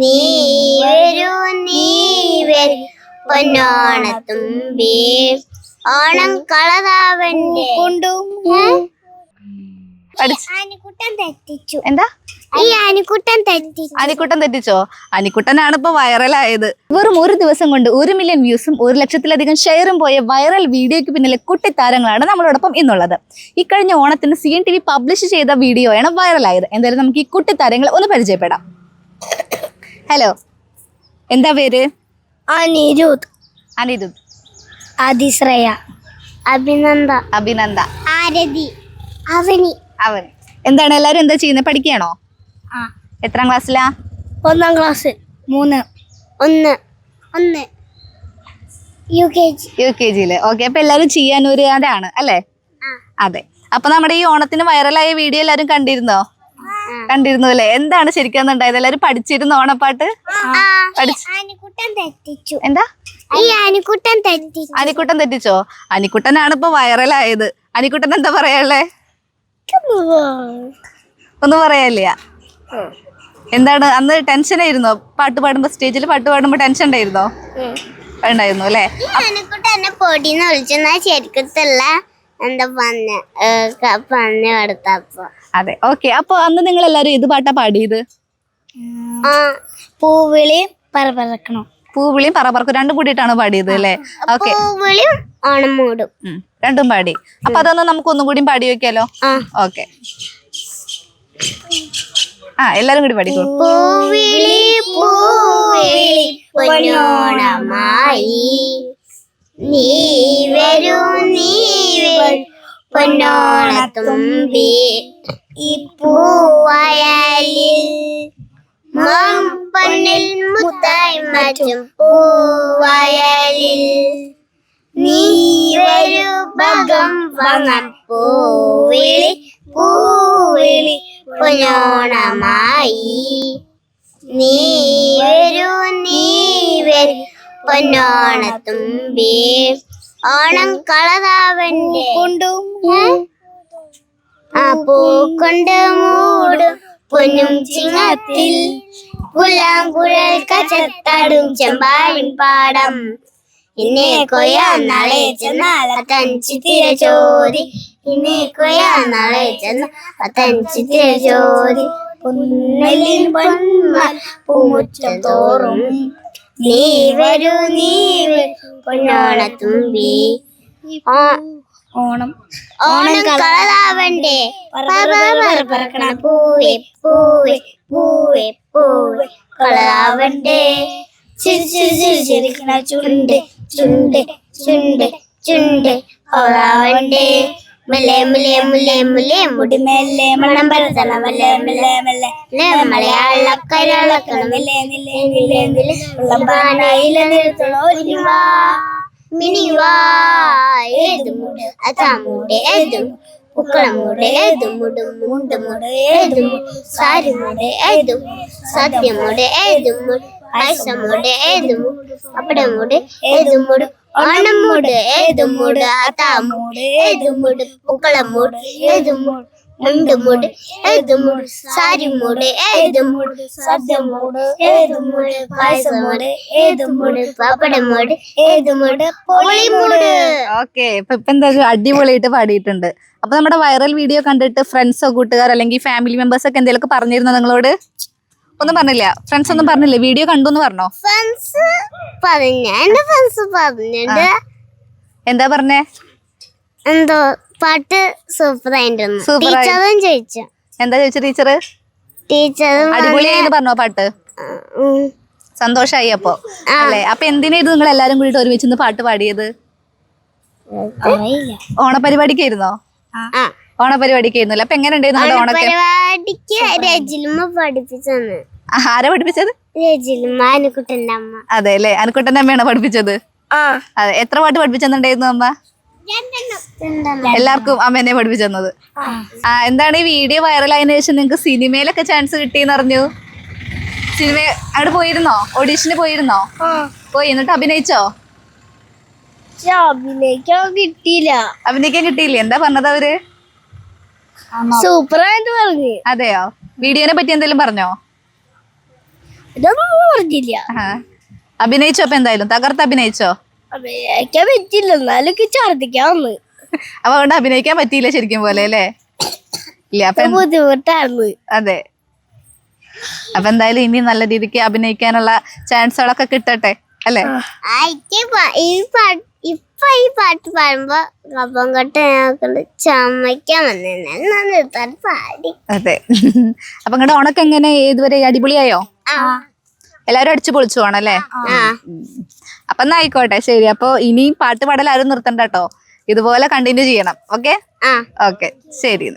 നീ വരൂ നീ വരൂ. പൊന്നോണത്തുമ്പി ഓണം കളതാവണ്ടി? കൊണ്ടും ആനിക്കുട്ടൻ തെറ്റിച്ചു. എന്താ? ഈ ആനിക്കുട്ടൻ തെറ്റിച്ചു. അനിക്കുട്ടൻ തെറ്റിച്ചോ? അനിക്കുട്ടനാണ് ഇപ്പൊ വൈറലായത്. വെറും ഒരു ദിവസം കൊണ്ട് ഒരു മില്യൺ വ്യൂസും ഒരു ലക്ഷത്തിലധികം ഷെയറും പോയ വൈറൽ വീഡിയോയ്ക്ക് പിന്നിലെ കുട്ടിത്താരങ്ങളാണ് നമ്മളോടൊപ്പം ഇന്നുള്ളത്. ഇക്കഴിഞ്ഞ കഴിഞ്ഞ ഓണത്തിന് C N T V publish ചെയ്ത വീഡിയോയാണ് വൈറലായത് എന്തായാലും നമുക്ക് ഈ കുട്ടിത്താരങ്ങളെ ഒന്ന് പരിചയപ്പെടാം. ഹലോ എന്താ പേര്? അനിരുദ് അനിരുദ് അതിശ്രയ. അഭിനന്ദ. അഭിനന്ദ. ആരതി. അവനി. അവൻ എന്താണ് എല്ലാവരും എന്താ ചെയ്യുന്നത് പഠിക്കുകയാണോ? ആ. എത്രാം ക്ലാസ്സിലാ? ഒന്നാം ക്ലാസ്. മൂന്ന്. ഒന്ന്. ഒന്ന്. U K G U K ജിയിൽ ഓക്കെ അപ്പൊ എല്ലാരും ചെയ്യാൻ ഒരു അതാണ് അല്ലേ? അതെ. അപ്പൊ നമ്മുടെ ഈ ഓണത്തിന് വൈറലായ വീഡിയോ എല്ലാവരും കണ്ടിരുന്നോ? കണ്ടിരുന്നു അല്ലെ എന്താണ് ശരിക്കും ഉണ്ടായത്? എല്ലാരും പഠിച്ചിരുന്നു ഓണപ്പാട്ട്? പഠിച്ച് എന്താ? തെറ്റിച്ചു. അനിക്കുട്ടൻ തെറ്റിച്ചോ? അനിക്കുട്ടനാണ് ഇപ്പൊ വൈറലായത്. അനിക്കുട്ടൻ എന്താ പറയാനുള്ളേ ഒന്ന് പറയാല്ല എന്താണ്? അന്ന് ടെൻഷൻ ആയിരുന്നോ? പാട്ട് പാടുമ്പോ സ്റ്റേജിൽ പാട്ട് പാടുമ്പോ ടെൻഷൻ ഉണ്ടായിരുന്നോ? ഉണ്ടായിരുന്നു അല്ലേ? ഈ എന്താ പറഞ്ഞ പറഞ്ഞു കൊടുത്തപ്പോ അതെ ഓക്കെ. അപ്പൊ അന്ന് നിങ്ങൾ എല്ലാരും ഏത് പാട്ടാ പാടിയത്? പൂവിളി പറക്കണം പൂവിളിയും പറപ്പറക്കും രണ്ടും കൂടിയിട്ടാണ് പാടിയത് അല്ലേ? ഓക്കെ. പൂവിളിയും ഓണമൂടും രണ്ടും പാടി. അപ്പൊ അതൊന്ന് നമുക്ക് ഒന്നും കൂടി പാടി വെക്കാലോ? ഓക്കെ. ആ എല്ലാരും കൂടി പാടിക്കോ. പൂവിളി പൂവിളി പൊന്നോണമായി. നീ പൊന്നോണത്തുമ്പി ഈ പൂവയലിൽ പൊന്നിൽ മുത്തായി മാറ്റും പൂവയലിൽ. നീ വരൂ ഭഗം വങ്ങം പൂവിളി പൂവിളി പൊന്നോണമായി. നീ വരൂ നീ പൊന്നോണത്തുമ്പി ഓണം കളതാവണ്ടേ കൊണ്ടും ആ പൂക്കൊണ്ട് മൂടും പൊന്നും ചിങ്ങത്തിൽ. പുല്ലാങ്കുഴൽ കച്ചത്താടും ചെമ്പാടും പാടം. ഇന്നെ കൊയ്യാ നാളെ ചെന്നാൽ തഞ്ചി തിര ചോദി ഇന്നെ കൊയ്യാ നാളെ ചെന്നാൽ തഞ്ചി തിര ചോദി പൊന്നലിൻ പൊന്മ പൂമുറ്റം തോറും നീ വരൂ നീ വരൂ പൊന്നോണത്തുമ്പി ഓണം. ഓണം കളതാവണ്ടേ. പറക്കണ പൂവേ പൂവേ പൂവേ പൂവേ. കളതാവണ്ടേ. ചിരി ചിരി ചിരി ചിരിക്കണ ചുണ്ട് ചുണ്ട് ചുണ്ട് ചുണ്ട്. കളതാവണ്ടേ. മെല്ലെ മെല്ലെ മെല്ലെ മെല്ലെ മുടി മെല്ലെ മണം പരത്തണ മെല്ലെ മെല്ലെ മെല്ലെ. മലയാളക്കരളക്കണം മെല്ലെ നില്ലെ നില്ലെ നില്ലെ ഉള്ളമ്പാനയില നിർത്തണോ ഇനിവാ മിനിവാ ഏതുമുട് അതാമുട് ഏതും പൂക്കളമുട് ഏതുമുട് മുണ്ടുമുട് ഏതും സാരിമുട് ഏതും സത്യമുട് ഏതുമുട് പായസമുട് ഏതുമുട് അപ്പടമുട് ഏതുമുട് ഓണമുട് ഏതുമുട് അതാമുട് ഏതുമുട് പൂക്കളമുട് ഏതുമുട് മുണ്ടുമുട് ഏതുമൂട് സാരിമൂട് ഏതുമൂട് സദ്യമൂട് ഏതുമൂട് പായസമൂട് ഏതുമൂട് പപ്പടമുട് ഏതുമൂട് പൊളിമൂട് ഓക്കെ ഇപ്പൊ ഇപ്പൊ അടിപൊളിയായിട്ട് പാടിയിട്ടുണ്ട്. അപ്പൊ നമ്മുടെ വൈറൽ വീഡിയോ കണ്ടിട്ട് ഫ്രണ്ട്സോ കൂട്ടുകാർ അല്ലെങ്കിൽ ഫാമിലി മെമ്പേഴ്സ് ഒക്കെ എന്തെങ്കിലും പറഞ്ഞിരുന്നോ നിങ്ങളോട്? ഒന്നും പറഞ്ഞില്ല. ഫ്രണ്ട്സ് ഒന്നും പറഞ്ഞില്ല? വീഡിയോ കണ്ടു എന്ന് പറഞ്ഞോ? ഫ്രണ്ട്സ് പറഞ്ഞ. എന്റെ ഫ്രണ്ട്സ് എന്താ പറഞ്ഞേ? എന്തോ പാട്ട് സൂപ്പർ ആയിരുന്നു Super ആയി. ടീച്ചറും ചോദിച്ചു. എന്താ ചോദിച്ച ടീച്ചർ ടീച്ചറും അടിപൊളിയായെന്ന് പറഞ്ഞോ പാട്ട്. സന്തോഷായി അപ്പോ. അല്ലേ? അപ്പൊ എന്തിനായിരുന്നു നിങ്ങൾ എല്ലാരും കൂടിയിട്ട് ഒരുമിച്ച് ഇന്ന് പാട്ട് പാടിയത്? ഓണപരിപാടിക്കായിരുന്നോ? ആ. ഓണപരിപാടിക്കായിരുന്നു ചെയ്യുന്നില്ല അപ്പൊ എങ്ങനെ ഉണ്ടായിരുന്നു ഓണൊക്കെ? ആരാ പഠിപ്പിച്ചത്? അനുക്കുട്ടന്റെ അമ്മ. അതെ അല്ലേ? അനക്കുട്ടന്റെ അമ്മയാണോ പഠിപ്പിച്ചത്? ആ. അതെ. എത്ര പാട്ട് പഠിപ്പിച്ചെന്നുണ്ടായിരുന്നു അമ്മ? എല്ലാവർക്കും അമ്മേനെ പഠിപ്പിച്ചത് ആ. എന്താണ് ഈ വീഡിയോ വൈറലായതിനു ശേഷം നിങ്ങൾക്ക് സിനിമയിലൊക്കെ ചാൻസ് കിട്ടിയെന്ന് അറിഞ്ഞു സിനിമ അവിടെ പോയിരുന്നോ? ഓഡീഷന് പോയിരുന്നോ? പോയി. എന്നിട്ട് അഭിനയിച്ചോ? അഭിനയിക്കാൻ കിട്ടിയില്ല. അഭിനയിക്കാൻ കിട്ടിയില്ല? എന്താ പറഞ്ഞത് അവർ? സൂപ്പർ ആയിട്ട് പറഞ്ഞു. അതെയോ? വീഡിയോനെ പറ്റി എന്തെങ്കിലും പറഞ്ഞോ? ഇതൊന്നും പറഞ്ഞില്ല. അഭിനയിച്ചോ അപ്പൊ എന്തായാലും? തകർത്ത് അഭിനയിച്ചോ? അഭിനയിക്കാൻ പറ്റില്ല എന്നാലും ഛർദിക്കാന്ന് അപ്പൊ അതുകൊണ്ട് അഭിനയിക്കാൻ പറ്റിയില്ല ശരിക്കും പോലെ അല്ലേ? ഇല്ല അപ്പൊ അതെ. അപ്പൊ എന്തായാലും ഇനി നല്ല രീതിക്ക് അഭിനയിക്കാനുള്ള ചാൻസുകളൊക്കെ കിട്ടട്ടെ അല്ലേ? ഈ പാട്ട് ഇപ്പൊ ഈ പാട്ട് പാടുമ്പോ കപ്പം കൊട്ട ഞങ്ങൾക്ക് ചമ്മയ്ക്കാൻ വന്നിരുന്നു പാടി. അതെ. അപ്പൊ നിങ്ങളുടെ ഉണക്ക് എങ്ങനെ? ഏതുവരെ അടിപൊളിയായോ? എല്ലാരും അടിച്ചു പൊളിച്ചു പോണല്ലേ? അപ്പൊ എന്നാ ആയിക്കോട്ടെ ശരി. അപ്പൊ ഇനിയും പാട്ട് പാടലാരും ആരും നിർത്തണ്ട കേട്ടോ. ഇതുപോലെ കണ്ടിന്യൂ ചെയ്യണം. ഓക്കെ ഓക്കെ ശരി.